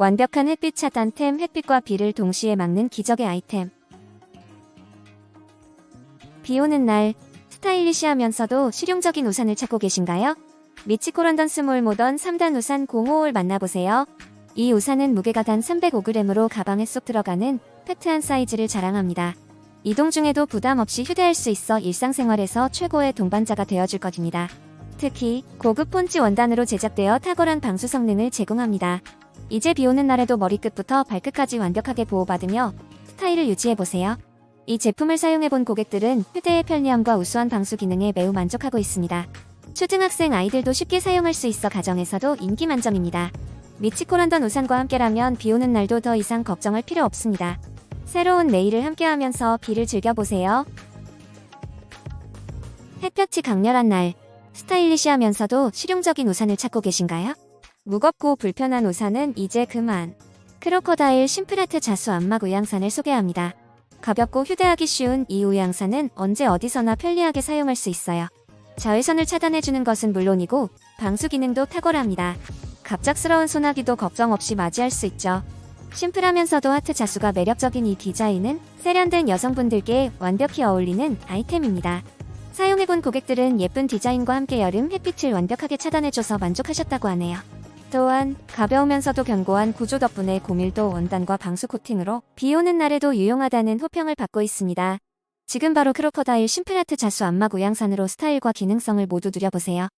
완벽한 햇빛 차단템 햇빛과 비를 동시에 막는 기적의 아이템. 비 오는 날 스타일리시하면서도 실용적인 우산을 찾고 계신가요? 미치코 런던 스몰 모던 3단 우산 05를 만나보세요. 이 우산은 무게가 단 305g으로 가방에 쏙 들어가는 팩트한 사이즈를 자랑합니다. 이동 중에도 부담 없이 휴대할 수 있어 일상생활에서 최고의 동반자가 되어줄 것입니다. 특히 고급 폰치 원단으로 제작되어 탁월한 방수 성능을 제공합니다. 이제 비 오는 날에도 머리끝부터 발끝까지 완벽하게 보호받으며 스타일을 유지해보세요. 이 제품을 사용해본 고객들은 휴대의 편리함과 우수한 방수 기능에 매우 만족하고 있습니다. 초등학생 아이들도 쉽게 사용할 수 있어 가정에서도 인기 만점입니다. 미치코 런던 우산과 함께라면 비 오는 날도 더 이상 걱정할 필요 없습니다. 새로운 내일을 함께하면서 비를 즐겨보세요. 햇볕이 강렬한 날, 스타일리시하면서도 실용적인 우산을 찾고 계신가요? 무겁고 불편한 우산은 이제 그만. 크로커다일 심플아트 자수 안막 우양산을 소개합니다. 가볍고 휴대하기 쉬운 이 우양산은 언제 어디서나 편리하게 사용할 수 있어요. 자외선을 차단해주는 것은 물론이고 방수 기능도 탁월합니다. 갑작스러운 소나기도 걱정 없이 맞이할 수 있죠. 심플하면서도 하트 자수가 매력적인 이 디자인은 세련된 여성분들께 완벽히 어울리는 아이템입니다. 사용해본 고객들은 예쁜 디자인과 함께 여름 햇빛을 완벽하게 차단해줘서 만족하셨다고 하네요. 또한 가벼우면서도 견고한 구조 덕분에 고밀도 원단과 방수 코팅으로 비 오는 날에도 유용하다는 호평을 받고 있습니다. 지금 바로 크로커다일 심플아트 자수 안막 우양산으로 스타일과 기능성을 모두 누려보세요.